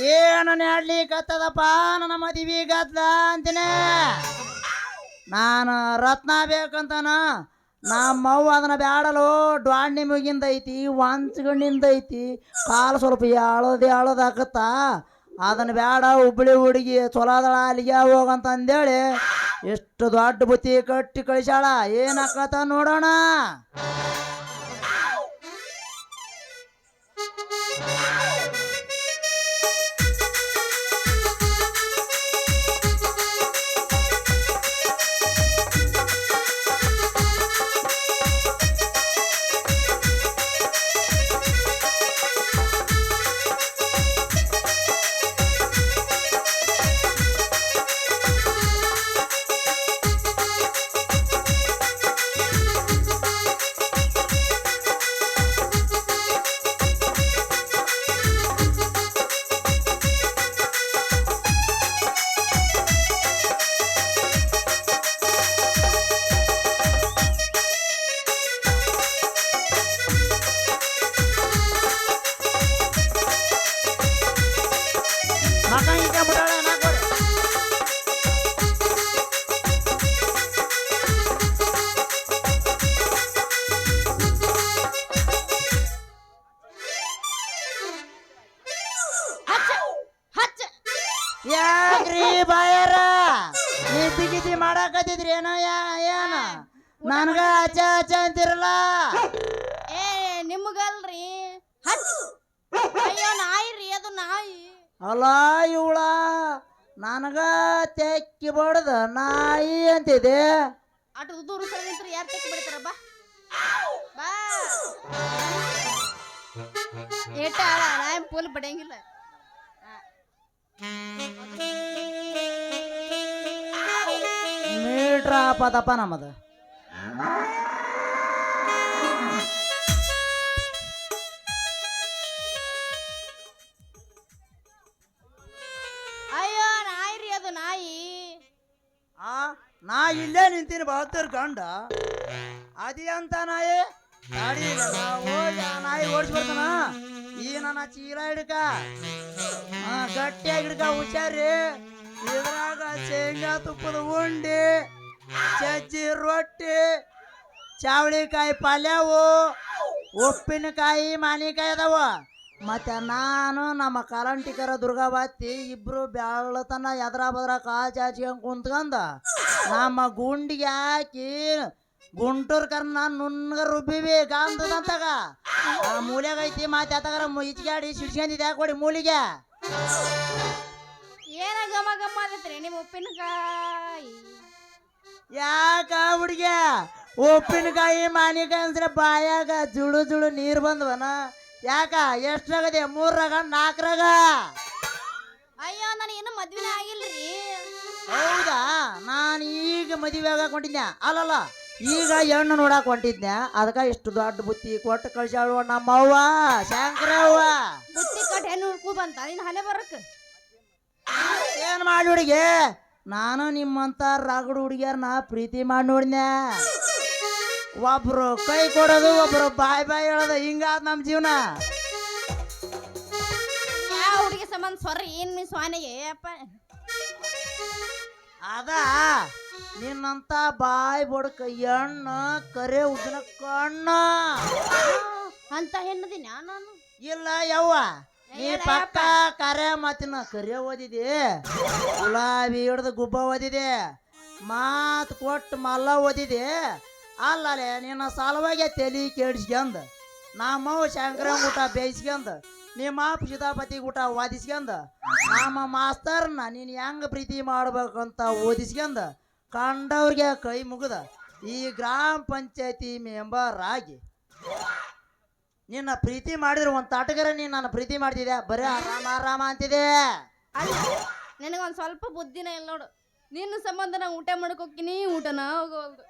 ಏನು ನೆಡ್ಲಿಕತ್ತದಪ್ಪ? ನನ್ನ ಮದುವೆ ಗದ್ದ ಅಂತೀನಿ. ನಾನು ರತ್ನ ಬೇಕಂತಾನ ನಮ್ಮವ್ವ ಅದನ್ನ ಬ್ಯಾಡಲು ಡ್ವಾಣಿ ಮುಗಿಂದ ಐತಿ, ವಂಚಗಣ್ಣಿಂದ ಐತಿ, ಕಾಲು ಸ್ವಲ್ಪ ಎಳದ್ ಎಳದ್ ಅದನ್ನು ಬ್ಯಾಡ, ಹುಬ್ಳಿ ಹುಡುಗಿ ಚೊಲೋದಳ ಅಲ್ಲಿಗೆ ಹೋಗಂತ ಅಂದೇಳಿ ಎಷ್ಟು ದೊಡ್ಡ ಬುತ್ತಿ ಕಟ್ಟಿ ಕಳಿಸ್ಯಾಳ, ಏನಾಕತ್ತ ನೋಡೋಣ? ಮಾಡಾಕತ್ತಿದ್ರಿ ಏನೋ? ನನ್ಗ ಅಚ್ಚ ಅಂತಿರಲ್ಲ? ಏ ನಿಮ್ಗಲ್ರಿ? ಹಚ್ಚ ಅಯ್ಯೋ ನಾಯಿ ರೀ ಅದು ನಾಯಿ. ಅಲ್ಲ ಇವಳ ನನಗ ತೆಕ್ಕಿ ಬಡ್ದ ನಾಯಿ ಅಂತಿದೆ. ಅಟ ದೂರ ನಿಂತ್ರೆ ಯಾರು ತೆಕ್ಕಿ ಬಿಡ್ತಾರ? ಬಾ. ಬಾ. ಏಟ ನಾಯಿ ಪೂಲ್ ಬಡಿಯಂಗಿಲ್ಲ. ಮೀಟ್ರ ಪದಪ ನಮ್ಮದು. ಅಯ್ಯೋ ನಾಯಿ ರೀ ಅದು ನಾಯಿ. ಆ ನಾ ಇಲ್ಲೇ ನಿಂತೀನಿ ಬಹತ್ತರ್ ಗಂಡ. ಅದಿ ಅಂತ ನಾಯಿ. ಗಾಡಿ ನಾ ಹೋಗಿ ಆ ನಾಯಿ ಓಡಿಸಿ ಬರ್ತಾನ ಈ ನನ್ನ ಚೀಲ ಹಿಡ್ಕ. ಹಾ ಗಟ್ಟಿಯಾಗಿ ಹಿಡ್ಕ ಹುಷಾರಿ. ಇದ್ರಾಗ ಶೇಂಗಾ ತುಪ್ಪದ ಉಂಡಿ. ಚಜ್ಜಿ ರೊಟ್ಟಿ ಚಾವಳಿಕಾಯಿ ಪಲ್ಯವು ಉಪ್ಪಿನಕಾಯಿ ಮಾನಿಕಾಯಿ ಅದಾವ ಮತ್ತೆ ನಾನು ನಮ್ಮ ಕರಂಟಿಕರ ದುರ್ಗಾಬಾತಿ ಇಬ್ರು ಬೆಳತನ ಎದ್ರ ಬದ್ರ ಕಾಲ್ ಚಾಚಿಕೊಂಡು ಕುಂತ್ಕಂದ ನಮ್ಮ ಗುಂಡಿಗೆ ಹಾಕಿ ಗುಂಟೂರ್ ಕರ್ನ ನುಣ್ಣಗ ರುಬ್ಬಿವಿ ಗಾಂಧದಂತಾಗ ಆ ಮೂಲೆಗೆ ಐತಿ ಮತ್ತೆ ಆತಗರ ಇಚ್ಗಾಡಿ ಸಿಡ್ಸ್ಕೊಂಡಿದ್ದೆ ಕೊಡಿ ಮೂಲಿಗೆ ಏನ ಗಮ ಗಮ ನಿಮ್ಮ ಉಪ್ಪಿನಕಾಯಿ ಯಾಕ ಹುಡುಗ ಉಪ್ಪಿನಕಾಯಿ ಮಾನಿಕಾಯಿ ಅಂದ್ರೆ ಬಾಯಾಗ ಜುಳು ಜುಳು ನೀರು ಬಂದ್ವನ? ಯಾಕ? ಎಷ್ಟಾಗದೆ ಮೂರಾಗ ನಾಲ್ಕರಾಗ ಅಯ್ಯೋ ನಾನು ಏನು ಮದ್ವೆನೇ ಆಗಿಲ್ರಿ. ಹೌದಾ? ನಾನು ಈಗ ಮದುವೆ ಆಗ ಹೊಂಟಿದ್ದೆ ಅಲ್ಲಲ್ಲ ಈಗ ಹೆಣ್ಣು ನೋಡಕ್ ಹೊಂಟಿದ್ದೆ ಅದಕ್ಕೆ ಇಷ್ಟು ದೊಡ್ಡ ಬುತ್ತಿ ಕೊಟ್ಟು ಕಳ್ಸಾಳು ನಮ್ಮವ್ವ ಶಂಕರವ್ವ. ಬುತ್ತಿ ಕೊಟ್ಟು ಹೆಣ್ಣು ಹುಡ್ಕು ಬಂತ? ನಿನ್ನ ಹಣೆ ಬರಕ್ ಏನ್ ಮಾಡಿ ಹುಡುಗಿ? ನಾನು ನಿಮ್ಮಂತ ರಗಡು ಹುಡುಗಿಯರ್ನ ಪ್ರೀತಿ ಮಾಡಿ ನೋಡಿದ್ನೆ ಒಬ್ರು ಕೈ ಕೊಡೋದು ಒಬ್ರು ಬಾಯ್ ಬಾಯ್ ಹೇಳೋದು ಹಿಂಗಾದ ನಮ್ಮ ಜೀವನ. ಯಾವ ಹುಡುಗಿ ಸಂಬಂಧ ಸ್ವರ ಏನ್ ಮೀ ಸ್ವಾನಿಗೆ ಅಪ್ಪ ಅದ ನಿನ್ನಂತ ಬಾಯ್ ಬೊಡಕ ಎಣ್ಣ ಕರೆ ಉದ್ದನ ಕಣ್ಣ. ಅಂತ ಹೆಣ್ಣದಿನ ನಾನು? ಇಲ್ಲ ಯವ್ವ. ನೀ ಪಕ್ಕ ಕರೆ ಮಾತಿನ ಕರೆ ಓದಿದೆ? ಗುಲಾಬಿ ಹಿಡ್ದು ಗುಬ್ಬ ಓದಿದೆ? ಮಾತು ಕೊಟ್ಟು ಮಲ್ಲ ಓದಿದೆ? ಅಲ್ಲಲೆ, ನಿನ್ನ ಸಲುವಾಗಿ ತಲೆ ಕೆಡಿಸ್ಕೊಂಡ ನಮ್ಮವ್ವ ಶಂಕರ ಊಟ ಬೇಯಿಸ್ಕೊಂಡ್ ನಿಮ್ಮ ಸೀತಾಪತಿ ಊಟ ಓದಿಸ್ಕೊಂಡ್ ನಮ್ಮ ಮಾಸ್ತರ್ನ ನೀನು ಹೆಂಗ ಪ್ರೀತಿ ಮಾಡ್ಬೇಕಂತ ಓದಿಸ್ಕೊಂಡ್ ಕಂಡವ್ರಿಗೆ ಕೈ ಮುಗಿದ ಈ ಗ್ರಾಮ ಪಂಚಾಯತಿ ಮೆಂಬರ್ ಆಗಿ. ನಿನ್ನ ಪ್ರೀತಿ ಮಾಡಿದ್ರೆ ಒಂದು ತಾಟಗರ ನೀನು ನನ್ನ ಪ್ರೀತಿ ಮಾಡ್ತಿದ್ದೆ ಬರೀ ಆರಾಮ ಆರಾಮ ಅಂತಿದೆ. ಅಲ್ಲ ನಿನಗೊಂದ್ ಸ್ವಲ್ಪ ಬುದ್ಧಿನೇ ಇಲ್ಲ ನೋಡು. ನಿನ್ನ ಸಂಬಂಧ ನಾ ಊಟ ಮಾಡಕ್ ಹೋಗ್ತೀನಿ ಊಟನ ಹೋಗೋದು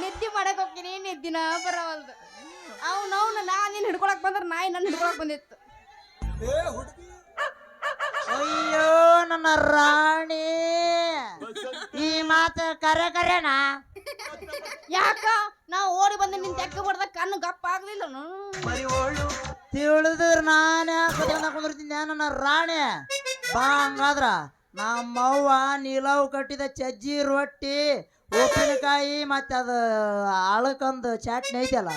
ನಿದ್ದೆ ಮಾಡಕ್ ಹೋಗ್ತೀನಿ ನಿದ್ದಿನ ಬರವಲ್ದು. ಅವ್ನು ಅವ್ನು ನಾ ನಿನ್ನ ಹಿಡ್ಕೊಳಕ್ ಬಂದ್ರ ನಾಯಿ ನನ್ನ ಹಿಡ್ಕೊಳಕ್ ಬಂದಿತ್ತು. ಅಯ್ಯೋ ನನ್ನ ರಾಣಿ. ಈ ಮಾತು ಕರೆ ಕರೆನಾ? ಯಾಕ? ನಾ ಓಡಿ ಬಂದು ನಿನ್ ತೆಕ್ಕ ಬಡ್ದ ಕಣ್ಣು ಗಪ್ಪ ಆಗ್ಲಿಲ್ಲ. ತಿಳಿದ್ರ ನಾನೇ ಕುಂದಿರ್ತೀನಿ. ನನ್ನ ರಾಣೆ? ಬಾ ಹಂಗಾದ್ರ. ನಮ್ಮವ್ವ ನೀಲವು ಕಟ್ಟಿದ ಚಜ್ಜಿ ರೊಟ್ಟಿ ಉಪ್ಪಿನಕಾಯಿ ಮತ್ತೆ ಅದು ಅಳಕಂದು ಚಟ್ನಿ ಐತಲ್ಲ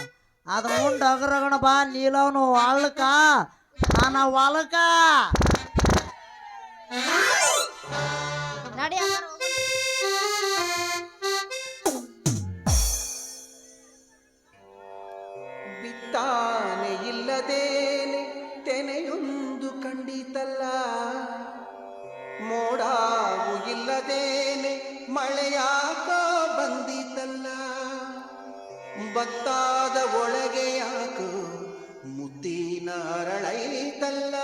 ಅದ ಉಂಡು ಅಗರಗಣ ಬಾ ನೀಲವನು ಅಳ್ಕ. ನಾನ ಒಳಕ ನಡಿ ತೆರೆದೇನೆ ತೆನೆಯೊಂದು ಕಂಡಿತಲ್ಲ ಮೋಡಾವು ಇಲ್ಲದೇನೆ ಮಳೆಯಾಕ ಬಂದಿತಲ್ಲ. ಬತ್ತಾದ ಒಳಗೆ ಯಾಕೋ ಮುದ್ದಿನ ಅರಳೈತಲ್ಲ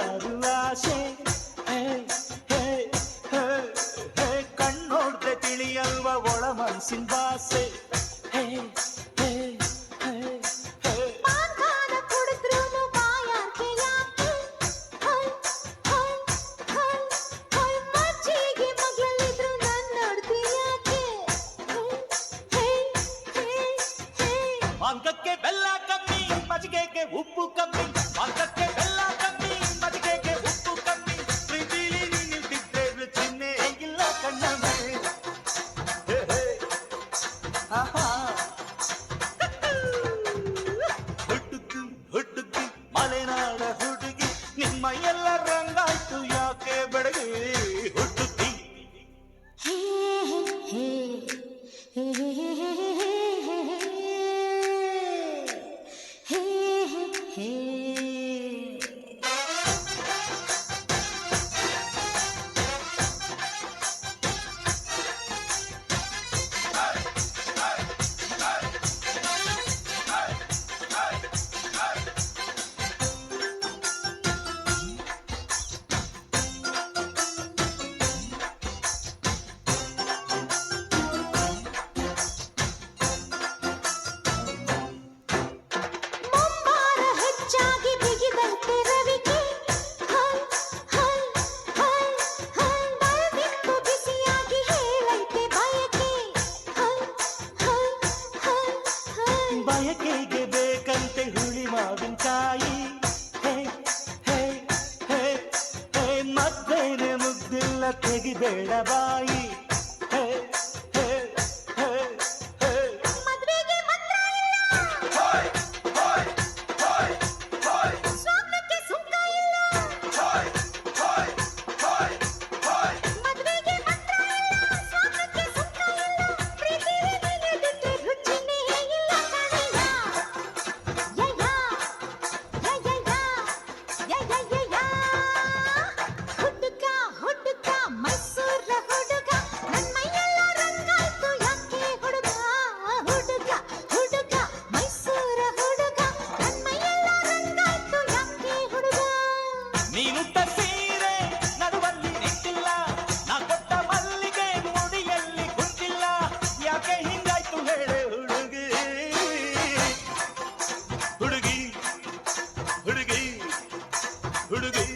ಯಾರು ಆಸೆ ಹೇ ಹೇ ಹೇ ಕಣ್ಣೋಡ್ದೆ ತಿಳಿಯಲ್ವ ಒಳ ಮನಸ್ಸಿನ ಭಾಸೆ ಹೇ ಹೇ ಹೇ ಹೇ ಅಂಕಕ್ಕೆ ಬೆಲ್ಲ ಕಮ್ಮಿ ಮಜ್ಗೆಗೆ ಉಪ್ಪು ಕಮ್ಮಿ ಅಂಕಕ್ಕೆ ಮಲೆನಾಡ ಹುಡುಗಿ ನಿಮ್ಮ ಎಲ್ಲ ರಂಗಾಯ್ತು ಯಾಕೆ ಬೆಡಗಿ? ಬೇಡಬಾಯಿ Ölüdü